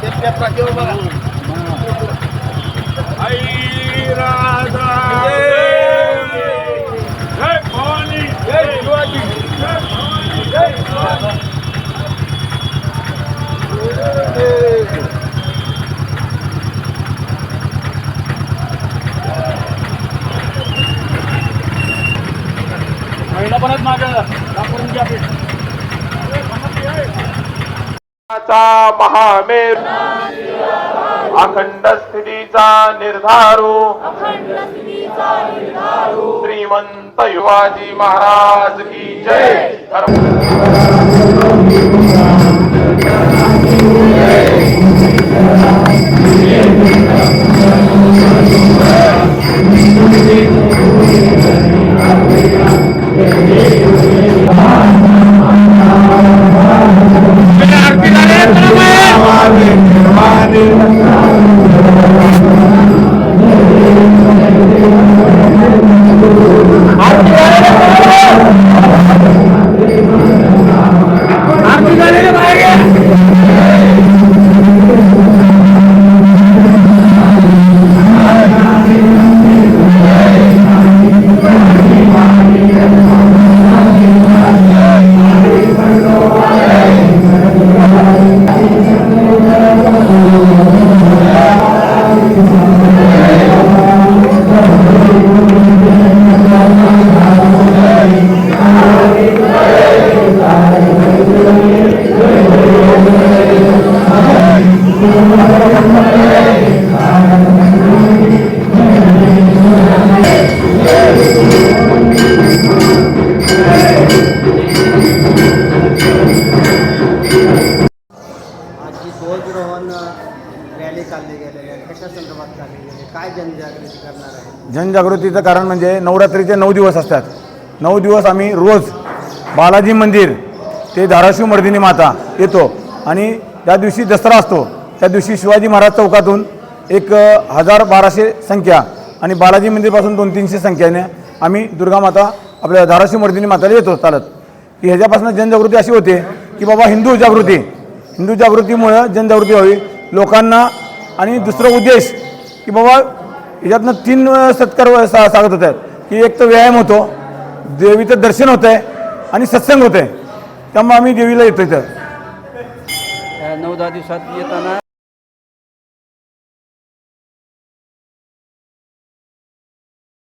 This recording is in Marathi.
Dia siap radio banget. महामेर अखंड स्थितीचा निर्धारू श्रीमंत युवाजी महाराज की जय. para o. जी ध्वजरोहण रॅली काढली गेलेली आहे. कशा संदर्भात काढली गेली काय जनजागृती करणार आहे? जनजागृतीचं कारण म्हणजे नवरात्रीचे नऊ दिवस असतात. नऊ दिवस आम्ही रोज बालाजी मंदिर ते धाराशिव मर्दिनी माता येतो. आणि त्या दिवशी दसरा असतो. त्या दिवशी शिवाजी महाराज चौकातून एक हजार बाराशे संख्या आणि बालाजी मंदिरपासून दोन तीनशे संख्येने आम्ही दुर्गा माता आपल्या धाराशिव मर्दिनी माताला येतो चालत. की ह्याच्यापासून जनजागृती अशी होते की बाबा हिंदू जागृती हिंदू जागृतीमुळं जनजागृती व्हावी. लोकांना आणि दुसरा उद्देश की बाबा याच्यातनं तीन सत्कार सा सांगत होत. आहेत की एक तर व्यायाम होतो देवीचं दर्शन होतं आहे आणि सत्संग होतं आहे त्यामुळे आम्ही देवीला येतो इथं. नऊ दहा दिवसात येताना